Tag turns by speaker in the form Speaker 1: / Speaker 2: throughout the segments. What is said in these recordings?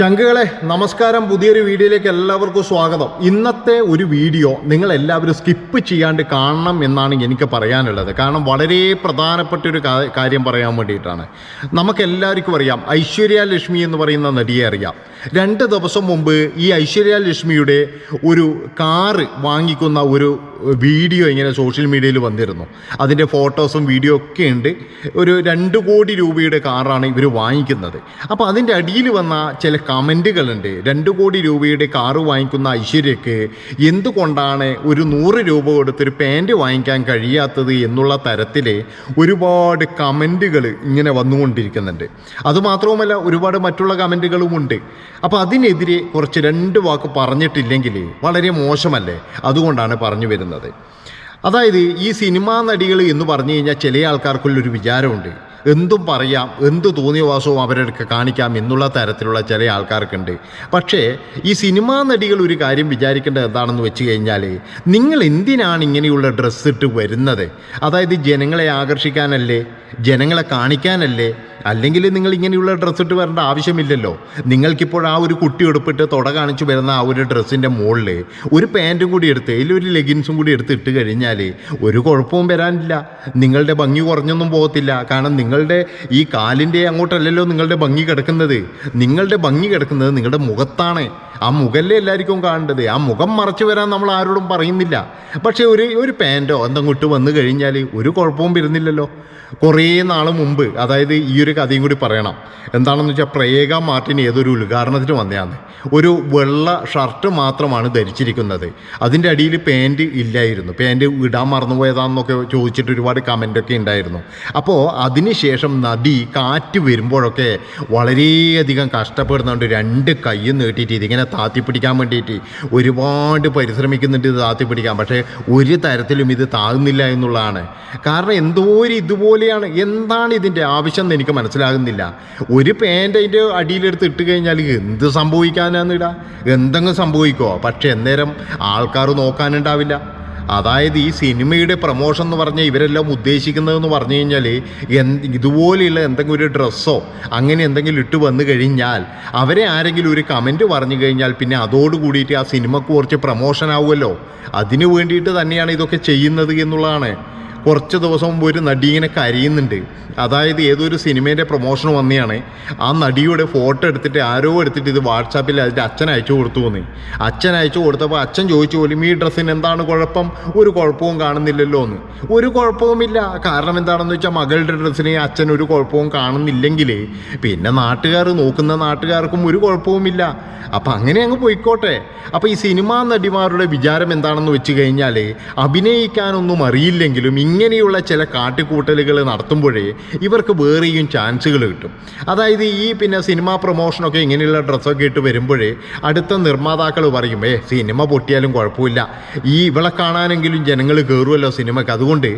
Speaker 1: ചങ്കുകളെ നമസ്കാരം പുതിയൊരു വീഡിയോയിലേക്ക് എല്ലാവർക്കും സ്വാഗതം. ഇന്നത്തെ ഒരു വീഡിയോ നിങ്ങൾ എല്ലാവരും സ്കിപ്പ് ചെയ്യാണ്ട് കാണണം എന്നാണ് എനിക്ക് പറയാനുള്ളത്. കാരണം വളരെ പ്രധാനപ്പെട്ട ഒരു കാര്യം പറയാൻ വേണ്ടിയിട്ടാണ്. നമുക്ക് എല്ലാവർക്കും അറിയാം ഐശ്വര്യ ലക്ഷ്മി എന്ന് പറയുന്ന നടിയെ അറിയാം. രണ്ട് ദിവസം മുമ്പ് ഈ ഐശ്വര്യ ലക്ഷ്മിയുടെ ഒരു കാറ് വാങ്ങിക്കുന്ന ഒരു വീഡിയോ ഇങ്ങനെ സോഷ്യൽ മീഡിയയിൽ വന്നിരുന്നു. അതിന്റെ ഫോട്ടോസും വീഡിയോ ഒക്കെ ഉണ്ട്. ഒരു രണ്ട് കോടി രൂപയുടെ കാറാണ് ഇവർ വാങ്ങിക്കുന്നത്. അപ്പോൾ അതിന്റെ അടിയിൽ വന്ന ചില കമന്റുകളുണ്ട് രണ്ട് കോടി രൂപയുടെ കാറ് വാങ്ങിക്കുന്ന ഐശ്വര്യക്ക് എന്തുകൊണ്ടാണ് ഒരു നൂറ് രൂപ കൊടുത്തൊരു പാന്റ് വാങ്ങിക്കാൻ കഴിയാത്തത് എന്നുള്ള തരത്തിൽ ഒരുപാട് കമന്റുകൾ ഇങ്ങനെ വന്നുകൊണ്ടിരിക്കുന്നുണ്ട്. അതുമാത്രവുമല്ല ഒരുപാട് മറ്റുള്ള കമന്റുകളും ഉണ്ട്. അപ്പോൾ അതിനെതിരെ കുറച്ച് രണ്ട് വാക്ക് പറഞ്ഞിട്ടില്ലെങ്കിൽ വളരെ മോശമല്ലേ? അതുകൊണ്ടാണ് പറഞ്ഞു വരുന്നത്. അതായത് ഈ സിനിമാ നടികൾ എന്ന് പറഞ്ഞു കഴിഞ്ഞാൽ ചില ആൾക്കാർക്കുള്ളൊരു വിചാരമുണ്ട്. എന്തും പറയാം എന്ത് തോന്നിയവാസവും അവരൊക്കെ കാണിക്കാം എന്നുള്ള തരത്തിലുള്ള ചില ആൾക്കാർക്കുണ്ട്. പക്ഷേ ഈ സിനിമാ നടികൾ ഒരു കാര്യം വിചാരിക്കേണ്ടത് എന്താണെന്ന് വെച്ച് കഴിഞ്ഞാൽ നിങ്ങൾ എന്തിനാണ് ഇങ്ങനെയുള്ള ഡ്രസ്സ് ഇട്ട് വരുന്നത്? അതായത് ജനങ്ങളെ ആകർഷിക്കാനല്ലേ? ജനങ്ങളെ കാണിക്കാനല്ലേ? അല്ലെങ്കിൽ നിങ്ങൾ ഇങ്ങനെയുള്ള ഡ്രസ്സ് ഇട്ട് വരേണ്ട ആവശ്യമില്ലല്ലോ? നിങ്ങൾക്കിപ്പോൾ ആ ഒരു കുട്ടി ഉടുപ്പിട്ട് തുട കാണിച്ചു വരുന്ന ആ ഒരു ഡ്രസ്സിന്റെ മുകളിൽ ഒരു പാന്റും കൂടി എടുത്ത് ഒരു ലെഗിൻസും കൂടി എടുത്ത് ഇട്ട് കഴിഞ്ഞാൽ ഒരു കുഴപ്പവും വരാനില്ല. നിങ്ങളുടെ ഭംഗി കുറഞ്ഞൊന്നും പോകത്തില്ല. കാരണം നിങ്ങളുടെ ഈ കാലിന്റെ അങ്ങോട്ടല്ലല്ലോ നിങ്ങളുടെ ഭംഗി കിടക്കുന്നത്. നിങ്ങളുടെ ഭംഗി കിടക്കുന്നത് നിങ്ങളുടെ മുഖത്താണ്. ആ മുഖല്ലേ എല്ലാവർക്കും കാണേണ്ടത് ആ മുഖം മറച്ചു വരാൻ നമ്മൾ ആരോടും പറയുന്നില്ല. പക്ഷേ ഒരു ഒരു പാന്റോ എന്തെങ്കിട്ട് വന്നു കഴിഞ്ഞാൽ ഒരു കുഴപ്പവും വരുന്നില്ലല്ലോ. കുറേ നാൾ മുമ്പ് അതായത് ഈ ഒരു കഥയും കൂടി പറയണം. എന്താണെന്ന് വെച്ചാൽ പ്രേക മാർട്ടിൻ ഏതൊരു ഉദ്ഘാടനത്തിന് വന്നതാണ് ഒരു വെള്ള ഷർട്ട് മാത്രമാണ് ധരിച്ചിരിക്കുന്നത്. അതിന്റെ അടിയിൽ പാന്റ് ഇല്ലായിരുന്നു. പാന്റ് ഇടാൻ മറന്നുപോയതാണെന്നൊക്കെ ചോദിച്ചിട്ട് ഒരുപാട് കമന്റൊക്കെ ഉണ്ടായിരുന്നു. അപ്പോൾ അതിനുശേഷം നദി കാറ്റ് വരുമ്പോഴൊക്കെ വളരെയധികം കഷ്ടപ്പെടുന്നുണ്ട് രണ്ട് കൈയും നീട്ടിയിട്ട് ഇതിങ്ങനെ താത്തി പിടിക്കാൻ വേണ്ടിയിട്ട് ഒരുപാട് പരിശ്രമിക്കുന്നുണ്ട് ഇത് താത്തി പിടിക്കാൻ പക്ഷേ ഒരു തരത്തിലും ഇത് താകുന്നില്ല എന്നുള്ളതാണ്. കാരണം എന്തോ ഒരു ഇതുപോലെയാണ്. എന്താണ് ഇതിന്റെ ആവശ്യം എന്ന് എനിക്ക് മനസ്സിലാകുന്നില്ല. ഒരു പാന്റ് അതിന്റെ അടിയിലെടുത്ത് ഇട്ട് കഴിഞ്ഞാൽ എന്ത് സംഭവിക്കാനാണ് ഇടാ എന്തെങ്കിലും സംഭവിക്കുമോ പക്ഷേ അന്നേരം ആൾക്കാർ നോക്കാനുണ്ടാവില്ല. അതായത് ഈ സിനിമയുടെ പ്രൊമോഷൻ എന്ന് പറഞ്ഞാൽ ഇവരെല്ലാം ഉദ്ദേശിക്കുന്നതെന്ന് പറഞ്ഞു കഴിഞ്ഞാൽ ഇതുപോലെയുള്ള എന്തെങ്കിലും ഒരു ഡ്രസ്സോ അങ്ങനെ എന്തെങ്കിലും ഇട്ട് വന്നു കഴിഞ്ഞാൽ അവരെ ആരെങ്കിലും ഒരു കമന്റ് പറഞ്ഞു കഴിഞ്ഞാൽ പിന്നെ അതോട് കൂടിയിട്ട് ആ സിനിമക്ക് കുറച്ച് പ്രൊമോഷൻ ആവുമല്ലോ അതിനു വേണ്ടിയിട്ട് തന്നെയാണ് ഇതൊക്കെ ചെയ്യുന്നത് എന്നുള്ളതാണ്. കുറച്ച് ദിവസം മുമ്പ് ഒരു നടി ഇങ്ങനെ കരയുന്നുണ്ട്. അതായത് ഏതൊരു സിനിമേന്റെ പ്രൊമോഷൻ വന്നെയാണ്. ആ നടിയുടെ ഫോട്ടോ എടുത്തിട്ട് ആരോ എടുത്തിട്ട് ഇത് വാട്സാപ്പിൽ അതിന്റെ അച്ഛൻ അയച്ചു കൊടുത്തു എന്ന്. അച്ഛൻ അയച്ചു കൊടുത്തപ്പോൾ അച്ഛൻ ചോദിച്ചു പോലും ഈ ഡ്രസ്സിന് എന്താണ് കുഴപ്പം? ഒരു കുഴപ്പവും കാണുന്നില്ലല്ലോ എന്ന്. ഒരു കുഴപ്പവുമില്ല. കാരണം എന്താണെന്ന് വെച്ചാൽ മകളുടെ ഡ്രസ്സിന് അച്ഛൻ ഒരു കുഴപ്പവും കാണുന്നില്ലെങ്കിൽ പിന്നെ നാട്ടുകാർ നോക്കുന്ന നാട്ടുകാർക്കും ഒരു കുഴപ്പവുമില്ല. അപ്പം അങ്ങനെ അങ്ങ് പോയിക്കോട്ടെ. അപ്പോൾ ഈ സിനിമാ നടിമാരുടെ വിചാരം എന്താണെന്ന് വെച്ച് കഴിഞ്ഞാൽ അഭിനയിക്കാനൊന്നും അറിയില്ലെങ്കിലും ഇങ്ങനെയുള്ള ചില കാട്ടിക്കൂട്ടലുകൾ നടത്തുമ്പോഴേ ഇവർക്ക് വേറെയും ചാൻസുകൾ കിട്ടും. അതായത് ഈ പിന്നെ സിനിമാ പ്രൊമോഷനൊക്കെ ഇങ്ങനെയുള്ള ഡ്രസ്സൊക്കെ ഇട്ട് വരുമ്പോഴേ അടുത്ത നിർമ്മാതാക്കൾ പറയും ഏ സിനിമ പൊട്ടിയാലും കുഴപ്പമില്ല. ഈ ഇവളെ കാണാനെങ്കിലും ജനങ്ങൾ കയറുമല്ലോ സിനിമയ്ക്ക്. അതുകൊണ്ട്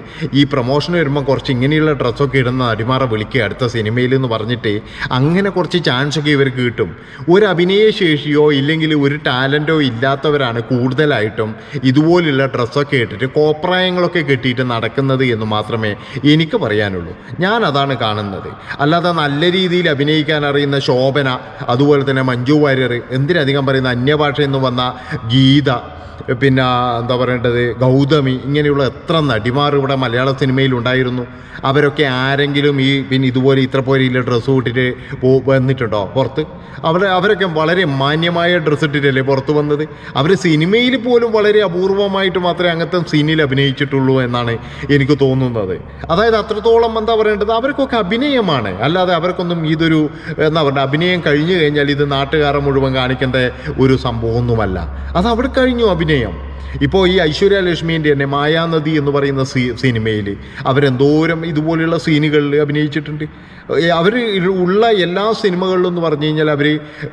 Speaker 1: ഈ പ്രൊമോഷൻ വരുമ്പോൾ കുറച്ച് ഇങ്ങനെയുള്ള ഡ്രസ്സൊക്കെ ഇടുന്ന അടിമാറ വിളിക്കുക അടുത്ത സിനിമയിൽ എന്ന് പറഞ്ഞിട്ട് അങ്ങനെ കുറച്ച് ചാൻസൊക്കെ ഇവർക്ക് കിട്ടും. ഒരു അഭിനയശേഷിയോ ഇല്ലെങ്കിൽ ഒരു ടാലന്റോ ഇല്ലാത്തവരാണ് കൂടുതലായിട്ടും ഇതുപോലുള്ള ഡ്രസ്സൊക്കെ ഇട്ടിട്ട് കോപ്രായങ്ങളൊക്കെ കെട്ടിയിട്ട് നടക്കുന്നത് എന്ന് മാത്രമേ എനിക്ക് പറയാനുള്ളൂ. ഞാൻ അതാണ് കാണുന്നത്. അല്ലാതെ നല്ല രീതിയിൽ അഭിനയിക്കാൻ അറിയുന്ന ശോഭന അതുപോലെ തന്നെ മഞ്ജു വാര്യർ എന്തിനധികം പറയുന്ന അന്യഭാഷ എന്ന് വന്ന ഗീത പിന്നെ എന്താ പറയേണ്ടത് ഗൗതമി ഇങ്ങനെയുള്ള എത്ര നടിമാർ ഇവിടെ മലയാള സിനിമയിൽ ഉണ്ടായിരുന്നു. അവരൊക്കെ ആരെങ്കിലും ഈ പിന്നെ ഇതുപോലെ ഇത്ര പോലെയുള്ള ഡ്രസ്സ് ഇട്ടിട്ട് പോ വന്നിട്ടുണ്ടോ പുറത്ത്? അവർ അവരൊക്കെ വളരെ മാന്യമായ ഡ്രസ്സ് ഇട്ടിട്ടല്ലേ പുറത്ത് വന്നത്? അവർ സിനിമയിൽ പോലും വളരെ അപൂർവമായിട്ട് മാത്രമേ അങ്ങനത്തെ സീനിൽ അഭിനയിച്ചിട്ടുള്ളൂ എന്നാണ് എനിക്ക് തോന്നുന്നത് അതായത് അത്രത്തോളം എന്താ പറയേണ്ടത്? അവർക്കൊക്കെ അഭിനയമാണ്. അല്ലാതെ അവർക്കൊന്നും ഇതൊരു എന്താ പറയുക അഭിനയം കഴിഞ്ഞു കഴിഞ്ഞാൽ ഇത് നാട്ടുകാരെ മുഴുവൻ കാണിക്കേണ്ട ഒരു സംഭവമൊന്നുമല്ല. അത് അവിടെ കഴിഞ്ഞു അഭിനയം. ഇപ്പോൾ ഈ ഐശ്വര്യ ലക്ഷ്മിന്റെ തന്നെ മായാനദി എന്ന് പറയുന്ന സീ സിനിമയിൽ അവരെന്തോരം ഇതുപോലെയുള്ള സീനുകളിൽ അഭിനയിച്ചിട്ടുണ്ട്. അവർ ഉള്ള എല്ലാ സിനിമകളിലും എന്ന് പറഞ്ഞു കഴിഞ്ഞാൽ അവർ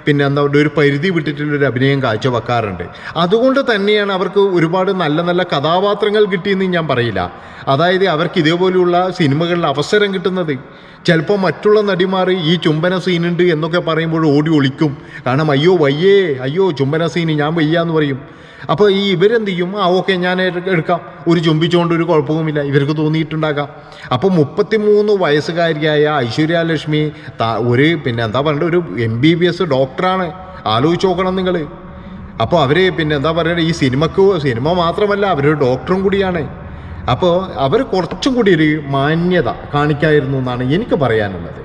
Speaker 1: പിന്നെ എന്താ പറയുക ഒരു പരിധി വിട്ടിട്ടുള്ളൊരു അഭിനയം കാഴ്ചവെക്കാറുണ്ട്. അതുകൊണ്ട് തന്നെയാണ് അവർക്ക് ഒരുപാട് നല്ല നല്ല കഥാപാത്രങ്ങൾ കിട്ടിയെന്ന് ഞാൻ പറയില്ല. അതായത് അവർക്ക് ഇതേപോലെയുള്ള സിനിമകളിൽ അവസരം കിട്ടുന്നത് ചിലപ്പോൾ മറ്റുള്ള നടിമാർ ഈ ചുംബന സീനുണ്ട് എന്നൊക്കെ പറയുമ്പോൾ ഓടി ഒളിക്കും. കാരണം അയ്യോ വയ്യേ അയ്യോ ചുംബന സീന് ഞാൻ വയ്യാന്ന് പറയും. അപ്പോൾ ഈ ഇവരെന്ത് ചെയ്യും? ആ ഓക്കെ ഞാൻ എടുക്കാം. ഒരു ചുംബിച്ചുകൊണ്ട് ഒരു കുഴപ്പവുമില്ല. ഇവർക്ക് തോന്നിയിട്ടുണ്ടാകാം. അപ്പോൾ മുപ്പത്തിമൂന്ന് വയസ്സുകാരിയായ ഐശ്വര്യ ലക്ഷ്മി ഒരു പിന്നെ എന്താ പറയണ്ട ഒരു എം ബി ബി എസ് ഡോക്ടറാണ്. ആലോചിച്ച് നോക്കണം നിങ്ങൾ അപ്പോൾ അവർ പിന്നെ എന്താ പറയുക ഈ സിനിമക്ക് സിനിമ മാത്രമല്ല അവരൊരു ഡോക്ടറും കൂടിയാണ്. അപ്പോൾ അവർ കുറച്ചും കൂടി ഒരു മാന്യത കാണിക്കായിരുന്നു എന്നാണ് എനിക്ക് പറയാനുള്ളത്.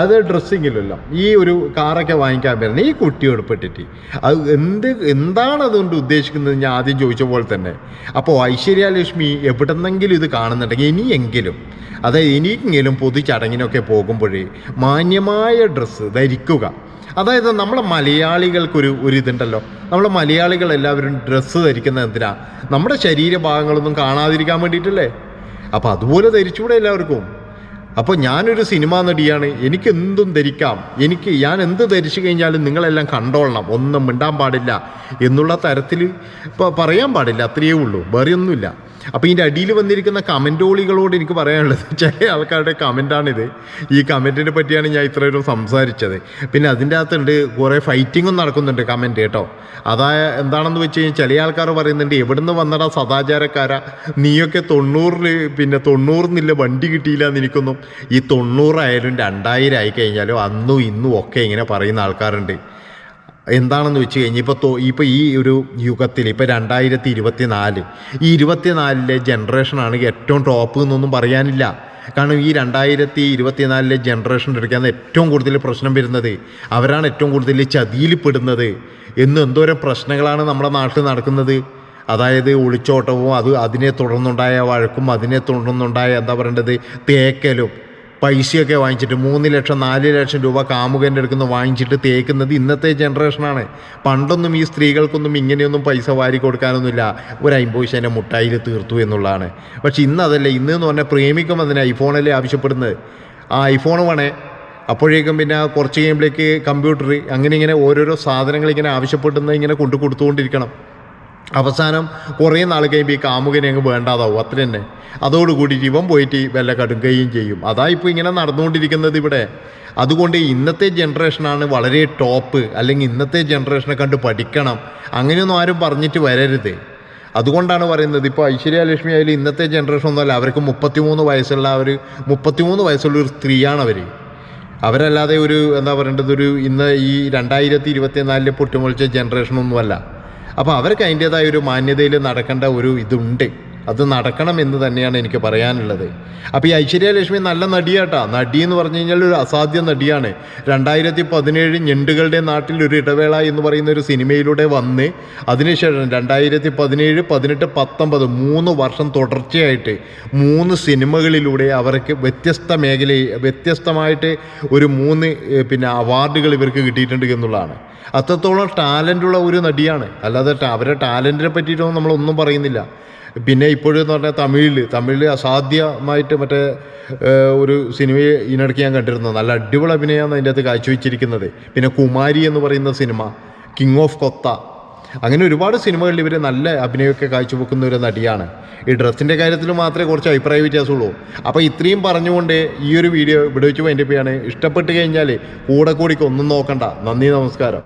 Speaker 1: അത് ഡ്രസ്സിങ്ങിലല്ല. ഈ ഒരു കാറൊക്കെ വാങ്ങിക്കാൻ വരുന്ന ഈ കുട്ടി പെട്ടിട്ട് അത് എന്ത് എന്താണ് അതുകൊണ്ട് ഉദ്ദേശിക്കുന്നത് ഞാൻ ആദ്യം ചോദിച്ച പോലെ തന്നെ. അപ്പോൾ ഐശ്വര്യ ലക്ഷ്മി എവിടെന്നെങ്കിലും ഇത് കാണുന്നുണ്ടെങ്കിൽ ഇനിയെങ്കിലും അതായത് ഇനിയെങ്കിലും പൊതുചടങ്ങിനൊക്കെ പോകുമ്പോഴേ മാന്യമായ ഡ്രസ്സ് ധരിക്കുക. അതായത് നമ്മളെ മലയാളികൾക്കൊരു ഒരു ഇതുണ്ടല്ലോ നമ്മളെ മലയാളികൾ എല്ലാവരും ഡ്രസ്സ് ധരിക്കുന്നത് എന്തിനാ? നമ്മുടെ ശരീരഭാഗങ്ങളൊന്നും കാണാതിരിക്കാൻ വേണ്ടിയിട്ടല്ലേ? അപ്പോൾ അതുപോലെ ധരിച്ചുകൂടെ എല്ലാവർക്കും. അപ്പോൾ ഞാനൊരു സിനിമാ നടിയാണ്. എനിക്ക് എന്തും ധരിക്കാം. എനിക്ക് ഞാൻ എന്ത് ധരിച്ചു കഴിഞ്ഞാലും നിങ്ങളെല്ലാം കണ്ടോളണം. ഒന്നും മിണ്ടാൻ പാടില്ല എന്നുള്ള തരത്തിൽ പറയാൻ പാടില്ല. അത്രയേ ഉള്ളൂ. വേറെ ഒന്നുമില്ല അപ്പോൾ ഇതിന്റെ അടിയിൽ വന്നിരിക്കുന്ന കമന്റോളികളോട് എനിക്ക് പറയാനുള്ളത് ചില ആൾക്കാരുടെ കമന്റാണിത് ഈ കമന്റിനെ പറ്റിയാണ് ഞാൻ ഇത്രയും സംസാരിച്ചത്. പിന്നെ അതിന്റെ അകത്തുണ്ട് കുറേ ഫൈറ്റിങ്ങും നടക്കുന്നുണ്ട് കമന്റ് കേട്ടോ. അതായ എന്താണെന്ന് വെച്ച് കഴിഞ്ഞാൽ ചില ആൾക്കാർ പറയുന്നുണ്ട് എവിടുന്ന് വന്നടാ സദാചാരക്കാരാ? നീയൊക്കെ തൊണ്ണൂറിൽ പിന്നെ തൊണ്ണൂറിനില്ല വണ്ടി കിട്ടിയില്ല എന്ന് എനിക്കൊന്നും. ഈ തൊണ്ണൂറായാലും രണ്ടായിരം ആയി കഴിഞ്ഞാലും അന്നും ഇന്നും ഒക്കെ ഇങ്ങനെ പറയുന്ന ആൾക്കാരുണ്ട്. എന്താണെന്ന് വെച്ച് കഴിഞ്ഞാൽ ഇപ്പോൾ ഇപ്പോൾ ഈ ഒരു യുഗത്തിൽ ഇപ്പോൾ രണ്ടായിരത്തി ഇരുപത്തി നാല് ഈ ഇരുപത്തിനാലിലെ ജനറേഷനാണ് ഏറ്റവും ടോപ്പ് എന്നൊന്നും പറയാനില്ല. കാരണം ഈ രണ്ടായിരത്തി ഇരുപത്തിനാലിലെ ജനറേഷൻ എടുക്കാൻ ഏറ്റവും കൂടുതൽ പ്രശ്നം വരുന്നത്. അവരാണ് ഏറ്റവും കൂടുതൽ ചതിയിൽപ്പെടുന്നത് എന്ന് എന്തോരം പ്രശ്നങ്ങളാണ് നമ്മുടെ നാട്ടിൽ നടക്കുന്നത്. അതായത് ഒളിച്ചോട്ടവും അത് അതിനെ തുടർന്നുണ്ടായ വഴക്കും അതിനെ തുടർന്നുണ്ടായ എന്താ പറയേണ്ടത്? തേക്കലും. പൈസയൊക്കെ വാങ്ങിച്ചിട്ട് മൂന്ന് ലക്ഷം നാല് ലക്ഷം രൂപ കാമുകന്റെ അടുക്കുന്ന വാങ്ങിച്ചിട്ട് തേക്കുന്നത് ഇന്നത്തെ ജനറേഷനാണ്. പണ്ടൊന്നും ഈ സ്ത്രീകൾക്കൊന്നും ഇങ്ങനെയൊന്നും പൈസ വാരി കൊടുക്കാനൊന്നുമില്ല. ഒരു അമ്പത് പൈസേനെ മുട്ടായിൽ തീർത്തു എന്നുള്ളതാണ്. പക്ഷെ ഇന്ന് അതല്ല ഇന്ന് എന്ന് പറഞ്ഞാൽ പ്രേമിക്കും അതിന് ഐഫോണല്ലേ ആവശ്യപ്പെടുന്നത്. ആ ഐഫോൺ വേണേ. അപ്പോഴേക്കും പിന്നെ കുറച്ച് കഴിയുമ്പോഴേക്ക് കമ്പ്യൂട്ടർ അങ്ങനെ ഇങ്ങനെ ഓരോരോ സാധനങ്ങൾ ഇങ്ങനെ ആവശ്യപ്പെടുന്നത് ഇങ്ങനെ കൊണ്ടു കൊടുത്തുകൊണ്ടിരിക്കണം. അവസാനം കുറേ നാൾ കഴിയുമ്പോൾ ഈ കാമുകനെ അങ്ങ് വേണ്ടാതാവും അത്ര തന്നെ. അതോടുകൂടി ജീവൻ പോയിട്ട് വല്ല കടുക്കുകയും ചെയ്യും. അതാ ഇപ്പോൾ ഇങ്ങനെ നടന്നുകൊണ്ടിരിക്കുന്നത് ഇവിടെ. അതുകൊണ്ട് ഇന്നത്തെ ജനറേഷനാണ് വളരെ ടോപ്പ് അല്ലെങ്കിൽ ഇന്നത്തെ ജനറേഷനെ കണ്ട് പഠിക്കണം. അങ്ങനെയൊന്നും ആരും പറഞ്ഞിട്ട് വരരുത്. അതുകൊണ്ടാണ് പറയുന്നത് ഇപ്പോൾ ഐശ്വര്യ ലക്ഷ്മി ആയാലും ഇന്നത്തെ ജനറേഷൻ ഒന്നുമല്ല അവർക്ക് മുപ്പത്തിമൂന്ന് വയസ്സുള്ള അവർ മുപ്പത്തിമൂന്ന് വയസ്സുള്ള ഒരു സ്ത്രീയാണ് അവർ അവരല്ലാതെ ഒരു എന്താ പറയേണ്ടത് ഒരു ഇന്ന് ഈ രണ്ടായിരത്തി ഇരുപത്തിനാലിലെ പൊട്ടിമുളിച്ച ജനറേഷനൊന്നുമല്ല അപ്പോൾ അവർക്ക് അതിന്റേതായ ഒരു മാന്യതയിൽ നടക്കേണ്ട ഒരു ഇതുണ്ട്. അത് നടക്കണം എന്ന് തന്നെയാണ് എനിക്ക് പറയാനുള്ളത്. അപ്പോൾ ഈ ഐശ്വര്യലക്ഷ്മി നല്ല നടിയാട്ടാ. നടി എന്ന് പറഞ്ഞു കഴിഞ്ഞാൽ ഒരു അസാധ്യ നടിയാണ്. രണ്ടായിരത്തി പതിനേഴ് ഞെണ്ടുകളുടെ നാട്ടിൽ ഒരു ഇടവേള എന്ന് പറയുന്ന ഒരു സിനിമയിലൂടെ വന്ന് അതിനുശേഷം രണ്ടായിരത്തി പതിനേഴ് പതിനെട്ട് പത്തൊമ്പത് മൂന്ന് വർഷം തുടർച്ചയായിട്ട് മൂന്ന് സിനിമകളിലൂടെ അവർക്ക് വ്യത്യസ്ത മേഖലയിൽ വ്യത്യസ്തമായിട്ട് ഒരു മൂന്ന് പിന്നെ അവാർഡുകൾ ഇവർക്ക് കിട്ടിയിട്ടുണ്ട് എന്നുള്ളതാണ്. അത്രത്തോളം ടാലന്റുള്ള ഒരു നടിയാണ്. അല്ലാതെ അവരുടെ ടാലന്റിനെ പറ്റിയിട്ടൊന്നും നമ്മളൊന്നും പറയുന്നില്ല. പിന്നെ ഇപ്പോഴെന്ന് പറഞ്ഞാൽ തമിഴിൽ തമിഴിൽ അസാധ്യമായിട്ട് മറ്റേ ഒരു സിനിമയെ ഇതിനിടയ്ക്ക് ഞാൻ കണ്ടിരുന്നത്. നല്ല അടിപൊളി അഭിനയമാണ് അതിന്റെ അകത്ത് കാഴ്ചവെച്ചിരിക്കുന്നത്. പിന്നെ കുമാരി എന്ന് പറയുന്ന സിനിമ കിങ് ഓഫ് കൊത്ത അങ്ങനെ ഒരുപാട് സിനിമകളിൽ ഇവർ നല്ല അഭിനയമൊക്കെ കാഴ്ചവെക്കുന്ന ഒരു നടിയാണ്. ഈ ഡ്രസ്സിന്റെ കാര്യത്തിൽ മാത്രമേ കുറച്ച് അഭിപ്രായ വ്യത്യാസമുള്ളൂ. അപ്പോൾ ഇത്രയും പറഞ്ഞുകൊണ്ട് ഈ ഒരു വീഡിയോ ഇവിടെ വെച്ച് വൈൻഡപ്പ് ചെയ്യാണ്. ഇഷ്ടപ്പെട്ട് കഴിഞ്ഞാൽ കൂടെ കൂടിക്ക് ഒന്നും നോക്കണ്ട. നന്ദി നമസ്കാരം.